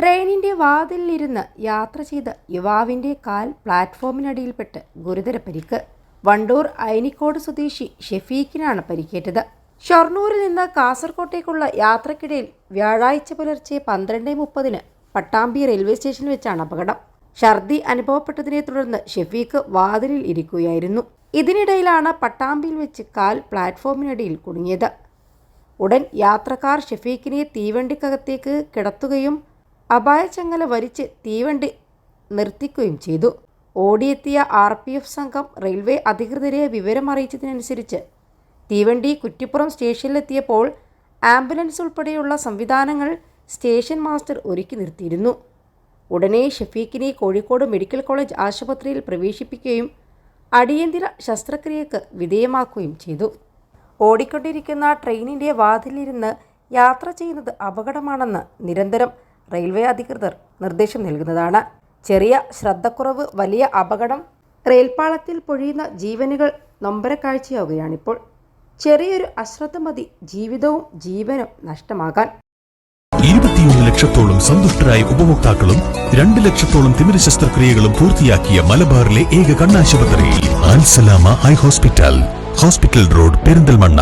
ട്രെയിനിന്റെ വാതിലിരുന്ന് യാത്ര ചെയ്ത യുവാവിന്റെ കാൽ പ്ലാറ്റ്ഫോമിനടിയിൽപ്പെട്ട് ഗുരുതര പരിക്ക്. വണ്ടൂർ അയനിക്കോട് സ്വദേശി ഷെഫീഖിനാണ് പരിക്കേറ്റത്. ഷൊർണൂരിൽ നിന്ന് കാസർകോട്ടേക്കുള്ള യാത്രക്കിടയിൽ വ്യാഴാഴ്ച പുലർച്ചെ പന്ത്രണ്ട് മുപ്പതിന് പട്ടാമ്പി റെയിൽവേ സ്റ്റേഷനിൽ വെച്ചാണ് അപകടം. ഛർദി അനുഭവപ്പെട്ടതിനെ തുടർന്ന് ഷെഫീഖ് വാതിലിൽ ഇരിക്കുകയായിരുന്നു. ഇതിനിടയിലാണ് പട്ടാമ്പിയിൽ വെച്ച് കാൽ പ്ലാറ്റ്ഫോമിനടിയിൽ കുടുങ്ങിയത്. ഉടൻ യാത്രക്കാർ ഷെഫീഖിനെ തീവണ്ടിക്കകത്തേക്ക് കിടത്തുകയും അപായച്ചങ്ങല വലിച്ച് തീവണ്ടി നിർത്തിക്കുകയും ചെയ്തു. ഓടിയെത്തിയ ആർ പി എഫ് സംഘം റെയിൽവേ അധികൃതരെ വിവരം അറിയിച്ചതിനനുസരിച്ച് തീവണ്ടി കുറ്റിപ്പുറം സ്റ്റേഷനിലെത്തിയപ്പോൾ ആംബുലൻസ് ഉൾപ്പെടെയുള്ള സംവിധാനങ്ങൾ സ്റ്റേഷൻ മാസ്റ്റർ ഒരുക്കി നിർത്തിയിരുന്നു. ഉടനെ ഷഫീഖിനെ കോഴിക്കോട് മെഡിക്കൽ കോളേജ് ആശുപത്രിയിൽ പ്രവേശിപ്പിക്കുകയും അടിയന്തര ശസ്ത്രക്രിയക്ക് വിധേയമാക്കുകയും ചെയ്തു. ഓടിക്കൊണ്ടിരിക്കുന്ന ട്രെയിനിന്റെ വാതിലിരുന്ന് യാത്ര ചെയ്യുന്നത് അപകടമാണെന്ന് നിരന്തരം റെയിൽവേ അധികൃതർ നിർദ്ദേശം നൽകുന്നതാണ്. ചെറിയ ശ്രദ്ധക്കുറവ് വലിയ അപകടം റെയിൽപാളത്തിൽ പൊഴിയുന്ന ജീവനുകൾ നൊമ്പരക്കാഴ്ചയാവുകയാണിപ്പോൾ ചെറിയൊരു അശ്രദ്ധ മതി ജീവിതവും ജീവനും നഷ്ടമാകാൻ. ഇരുപത്തിയൊന്ന് ലക്ഷത്തോളം സന്തുഷ്ടരായ ഉപഭോക്താക്കളും രണ്ട് ലക്ഷത്തോളം തിമിര ശസ്ത്രക്രിയകളും പൂർത്തിയാക്കിയ മലബാറിലെ ഏക കണ്ണാശുപത്രി ആൻസലാമ eye hospital hospital road Perinthalmanna.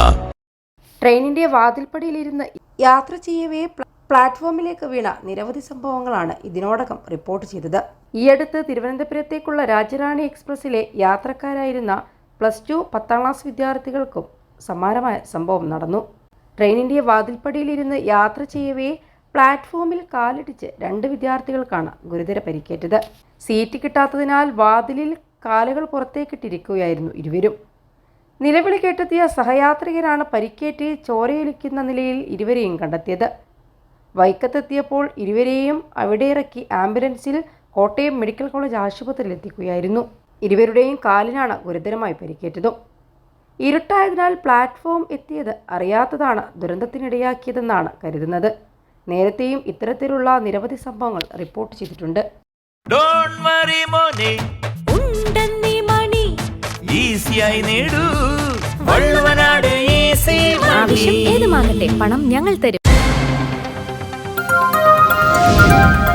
ട്രെയിനിന്റെ വാതിൽപ്പടിയിലിരുന്ന് യാത്ര ചെയ്യവേ പ്ലാറ്റ്ഫോമിലേക്ക് വീണ നിരവധി സംഭവങ്ങളാണ് ഇതിനോടകം റിപ്പോർട്ട് ചെയ്തത്. ഈയടുത്ത് തിരുവനന്തപുരത്തേക്കുള്ള രാജ്യറാണി എക്സ്പ്രസ്സിലെ യാത്രക്കാരായിരുന്ന പ്ലസ് ടു പത്താം ക്ലാസ് വിദ്യാർത്ഥികൾക്കും സമാനമായ സംഭവം നടന്നു. ട്രെയിനിന്റെ വാതിൽപ്പടിയിലിരുന്ന് യാത്ര ചെയ്യവേ പ്ലാറ്റ്ഫോമിൽ കാലിടിച്ച് രണ്ട് വിദ്യാർത്ഥികൾക്കാണ് ഗുരുതര പരിക്കേറ്റത്. സീറ്റ് കിട്ടാത്തതിനാൽ വാതിലിൽ കാലുകൾ പുറത്തേക്കിട്ടിരിക്കുകയായിരുന്നു ഇരുവരും. നിലവിളി കേട്ടെത്തിയ സഹയാത്രികരാണ് പരിക്കേറ്റ് ചോരയൊലിക്കുന്ന നിലയിൽ ഇരുവരെയും കണ്ടെത്തിയത്. വൈക്കത്തെത്തിയപ്പോൾ ഇരുവരെയും അവിടെ ഇറക്കി ആംബുലൻസിൽ കോട്ടയം മെഡിക്കൽ കോളേജ് ആശുപത്രിയിൽ എത്തിക്കുകയായിരുന്നു ഇരുവരുടെയും കാലിനാണ് ഗുരുതരമായി പരിക്കേറ്റതും. ഇരുട്ടായതിനാൽ പ്ലാറ്റ്ഫോം എത്തിയത് അറിയാത്തതാണ് ദുരന്തത്തിനിടയാക്കിയതെന്നാണ് കരുതുന്നത്. നേരത്തെയും ഇത്തരത്തിലുള്ള നിരവധി സംഭവങ്ങൾ റിപ്പോർട്ട് ചെയ്തിട്ടുണ്ട്. ഏത് വറി മോനെ. ഉണ്ടെന്നീ മണി. ഈസിയായി നേടൂ. വള്ളുവനാട് ഈസി ആവശ്യം ഏതുമാകട്ടെ പണം ഞങ്ങൾ തരും. Thank you.